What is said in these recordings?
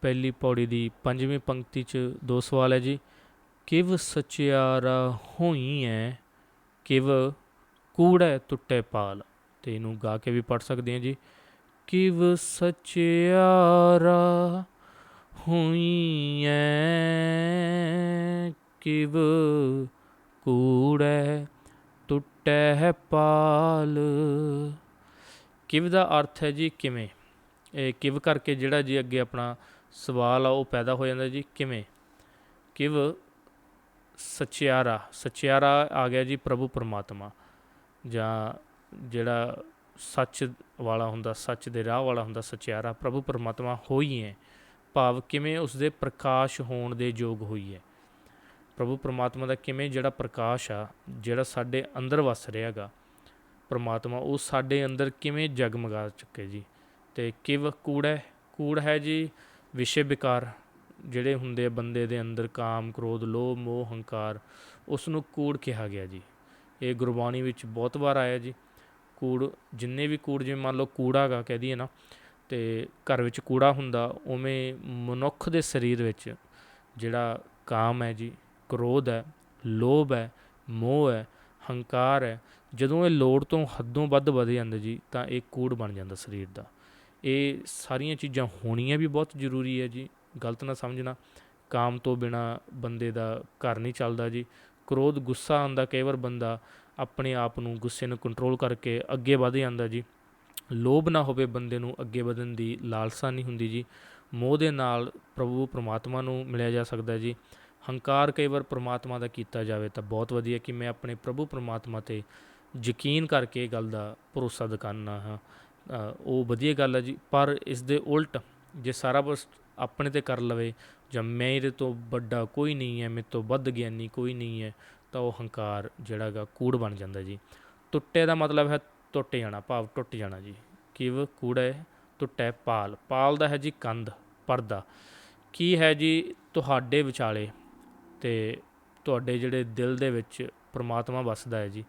ਪਹਿਲੀ ਪੌੜੀ ਦੀ ਪੰਜਵੀਂ ਪੰਕਤੀ 'ਚ ਦੋ ਸਵਾਲ ਹੈ ਜੀ। ਕਿਵ ਸਚਿਆਰਾ ਹੋਈ ਐ, ਕਿਵ ਕੂੜਾ ਟੁੱਟੇ ਪਾਲ। ਤੇ ਇਹਨੂੰ ਗਾ ਕੇ ਵੀ ਪੜ ਸਕਦੇ ਹਾਂ ਜੀ। ਕਿਵ ਸਚਿਆਰਾ ਹੋਈ ਐ, ਕਿਵ ਕੂੜੈ ਟੁੱਟੈ ਪਾਲ। ਕਿਵ ਦਾ ਅਰਥ ਹੈ ਜੀ ਕਿਵੇਂ? ਕਿਵ ਕਰਕੇ ਜਿਹੜਾ ਜੀ ਅੱਗੇ ਆਪਣਾ ਸਵਾਲ ਆ, ਉਹ ਪੈਦਾ ਹੋ ਜਾਂਦਾ ਜੀ, ਕਿਵੇਂ? ਕਿਵ ਸਚਿਆਰਾ ਸਚਿਆਰਾ ਆ ਗਿਆ ਜੀ ਪ੍ਰਭੂ ਪਰਮਾਤਮਾ, ਜਾਂ ਜਿਹੜਾ ਸੱਚ ਵਾਲਾ ਹੁੰਦਾ, ਸੱਚ ਦੇ ਰਾਹ ਵਾਲਾ ਹੁੰਦਾ, ਸਚਿਆਰਾ, ਪ੍ਰਭੂ ਪਰਮਾਤਮਾ ਹੋਈ ਹੈ ਭਾਵ ਕਿਵੇਂ ਉਸ ਦੇ ਪ੍ਰਕਾਸ਼ ਹੋਣ ਦੇ ਯੋਗ ਹੋਈ ਹੈ ਪ੍ਰਭੂ ਪਰਮਾਤਮਾ ਦਾ ਕਿਵੇਂ ਜਿਹੜਾ ਪ੍ਰਕਾਸ਼ ਆ, ਜਿਹੜਾ ਸਾਡੇ ਅੰਦਰ ਵਸ ਰਿਹਾਗਾ ਪਰਮਾਤਮਾ ਉਹ ਸਾਡੇ ਅੰਦਰ ਕਿਵੇਂ ਜਗਮਗਾ ਚੁੱਕੇ ਜੀ। ਤੇ ਕਿਵ ਕੂੜ ਹੈ? ਕੂੜ ਹੈ ਜੀ ਵਿਸ਼ੇ ਵਿਕਾਰ, ਜਿਹੜੇ ਹੁੰਦੇ ਆ ਬੰਦੇ ਦੇ ਅੰਦਰ ਕਾਮ, ਕ੍ਰੋਧ, ਲੋਭ, ਮੋਹ, ਹੰਕਾਰ ਉਸ ਨੂੰ ਕੂੜ ਕਿਹਾ ਗਿਆ ਜੀ। ਇਹ ਗੁਰਬਾਣੀ ਵਿੱਚ ਬਹੁਤ ਵਾਰ ਆਇਆ ਜੀ। ਕੂੜ, ਜਿੰਨੇ ਵੀ ਕੂੜ, ਜਿਵੇਂ ਮੰਨ ਲਓ ਕੂੜਾ ਗਾ ਕਹਿ ਦਈਏ ਨਾ, ਤੇ ਘਰ ਵਿੱਚ ਕੂੜਾ ਹੁੰਦਾ, ਉਵੇਂ ਮਨੁੱਖ ਦੇ ਸਰੀਰ ਵਿੱਚ ਜਿਹੜਾ ਕਾਮ ਹੈ ਜੀ, ਕ੍ਰੋਧ ਹੈ, ਲੋਭ ਹੈ, ਮੋਹ ਹੈ, ਹੰਕਾਰ ਹੈ, ਜਦੋਂ ਇਹ ਲੋੜ ਤੋਂ ਹੱਦੋਂ ਵੱਧ ਵਧ ਜਾਂਦਾ ਜੀ, ਤਾਂ ਇਹ ਕੂੜ ਬਣ ਜਾਂਦਾ ਸਰੀਰ ਦਾ। ਇਹ ਸਾਰੀਆਂ ਚੀਜ਼ਾਂ ਹੋਣੀਆਂ ਵੀ ਬਹੁਤ ਜ਼ਰੂਰੀ ਹੈ ਜੀ। ਗਲਤ ਨਾ ਸਮਝਣਾ, ਕਾਮ ਤੋਂ ਬਿਨਾ ਬੰਦੇ ਦਾ ਘਰ ਨਹੀਂ ਚੱਲਦਾ ਜੀ। ਕ੍ਰੋਧ, ਗੁੱਸਾ ਆਉਂਦਾ ਕਈ ਵਾਰ ਬੰਦਾ ਆਪਣੇ ਆਪ ਨੂੰ ਗੁੱਸੇ ਨੂੰ ਕੰਟਰੋਲ ਕਰਕੇ ਅੱਗੇ ਵਧ ਜਾਂਦਾ ਜੀ। ਲੋਭ ਨਾ ਹੋਵੇ ਬੰਦੇ ਨੂੰ ਅੱਗੇ ਵਧਣ ਦੀ ਲਾਲਸਾ ਨਹੀਂ ਹੁੰਦੀ ਜੀ। ਮੋਹ ਦੇ ਨਾਲ ਪ੍ਰਭੂ ਪ੍ਰਮਾਤਮਾ ਨੂੰ ਮਿਲਿਆ ਜਾ ਸਕਦਾ ਜੀ। ਹੰਕਾਰ ਕਈ ਵਾਰ ਪ੍ਰਮਾਤਮਾ ਦਾ ਕੀਤਾ ਜਾਵੇ ਤਾਂ ਬਹੁਤ ਵਧੀਆ ਕਿ ਮੈਂ ਆਪਣੇ ਪ੍ਰਭੂ ਪ੍ਰਮਾਤਮਾ ਤੇ ਯਕੀਨ ਕਰਕੇ ਇਹ ਗੱਲ ਦਾ ਭਰੋਸਾ ਦਿਖਾਉਂਦਾ ਹਾਂ। ਉਹ ਵਧੀਆ ਗੱਲ ਹੈ ਜੀ, ਪਰ ਇਸ ਦੇ ਉਲਟ ਜੇ ਸਾਰਾ ਕੁਛ ਆਪਣੇ ਤੇ ਕਰ ਲਵੇ ਜਾਂ ਮੇਰੇ ਤੋਂ ਵੱਡਾ ਕੋਈ ਨਹੀਂ ਹੈ, ਮੇਰੇ ਤੋਂ ਵੱਧ ਗਿਆਨੀ ਕੋਈ ਨਹੀਂ ਹੈ, ਤਾਂ ਉਹ ਹੰਕਾਰ ਜਿਹੜਾ ਗਾ ਕੂੜ ਬਣ ਜਾਂਦਾ ਜੀ। ਟੁੱਟੇ ਦਾ ਮਤਲਬ ਹੈ ਟੁੱਟ ਜਾਣਾ, ਭਾਵ ਟੁੱਟ ਜਾਣਾ ਜੀ। ਕਿਵ ਕੂੜਾ ਹੈ, ਟੁੱਟੈ ਪਾਲ। ਪਾਲ ਦਾ ਹੈ ਜੀ ਕੰਧ, ਪਰਦਾ। ਕੀ ਹੈ ਜੀ ਤੁਹਾਡੇ ਵਿਚਾਲੇ ਤੇ ਤੁਹਾਡੇ ਜਿਹੜੇ ਦਿਲ ਦੇ ਵਿੱਚ ਪਰਮਾਤਮਾ ਵੱਸਦਾ ਹੈ ਜੀ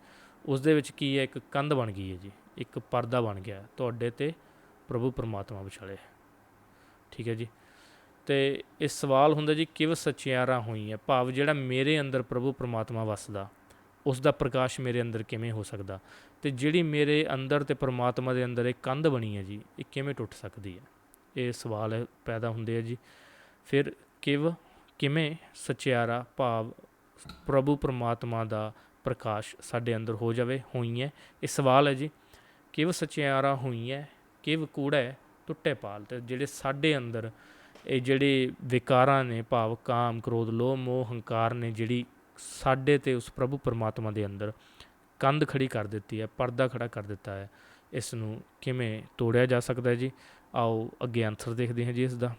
ਉਸ ਦੇ ਵਿੱਚ ਕੀ ਹੈ, ਇੱਕ ਕੰਧ ਬਣ ਗਈ ਹੈ ਜੀ। ਇੱਕ ਪਰਦਾ ਬਣ ਗਿਆ ਤੁਹਾਡੇ ਤੇ ਪ੍ਰਭੂ ਪਰਮਾਤਮਾ ਵਿਚਾਲੇ। ਠੀਕ ਹੈ ਜੀ। ਤੇ ਇਹ ਸਵਾਲ ਹੁੰਦਾ ਜੀ, ਕਿਵ ਸਚਿਆਰਾ ਹੋਈ ਹੈ ਭਾਵ ਜਿਹੜਾ ਮੇਰੇ ਅੰਦਰ ਪ੍ਰਭੂ ਪਰਮਾਤਮਾ ਵਸਦਾ ਉਸ ਦਾ ਪ੍ਰਕਾਸ਼ ਮੇਰੇ ਅੰਦਰ ਕਿਵੇਂ ਹੋ ਸਕਦਾ? ਤੇ ਜਿਹੜੀ ਮੇਰੇ ਅੰਦਰ ਤੇ ਪਰਮਾਤਮਾ ਦੇ ਅੰਦਰ ਇਹ ਕੰਧ ਬਣੀ ਹੈ ਜੀ, ਇਹ ਕਿਵੇਂ ਟੁੱਟ ਸਕਦੀ ਹੈ? ਇਹ ਸਵਾਲ ਪੈਦਾ ਹੁੰਦੇ ਆ ਜੀ। ਫਿਰ ਕਿਵ, ਕਿਵੇਂ ਸਚਿਆਰਾ ਭਾਵ ਪ੍ਰਭੂ ਪਰਮਾਤਮਾ ਦਾ ਪ੍ਰਕਾਸ਼ ਸਾਡੇ ਅੰਦਰ ਹੋ ਜਾਵੇ ਹੋਈ ਹੈ ਇਹ ਸਵਾਲ ਹੈ ਜੀ। ਕਿਵ ਸਚਿਆਰਾ ਹੋਈ ਕਿਵ ਕੂੜਾ ਹੈ ਟੁੱਟੇ ਪਾਲ। ਤੇ ਜਿਹੜੇ ਸਾਡੇ ਅੰਦਰ ਇਹ ਜਿਹੜੇ ਵਿਕਾਰਾਂ ਨੇ, ਭਾਵ ਕਾਮ, ਕ੍ਰੋਧ, ਲੋਭ, ਮੋਹ, ਹੰਕਾਰ ਨੇ, ਜਿਹੜੀ ਸਾਡੇ ਤੇ ਉਸ ਪ੍ਰਭੂ ਪਰਮਾਤਮਾ ਦੇ ਅੰਦਰ ਕੰਧ ਖੜੀ ਕਰ ਦਿੱਤੀ ਹੈ, ਪਰਦਾ ਖੜਾ ਕਰ ਦਿੱਤਾ ਹੈ, ਇਸ ਨੂੰ ਕਿਵੇਂ ਤੋੜਿਆ ਜਾ ਸਕਦਾ ਹੈ ਜੀ? ਆਓ ਅੱਗੇ ਆਨਸਰ ਦੇਖਦੇ ਹਾਂ ਜੀ ਇਸ ਦਾ।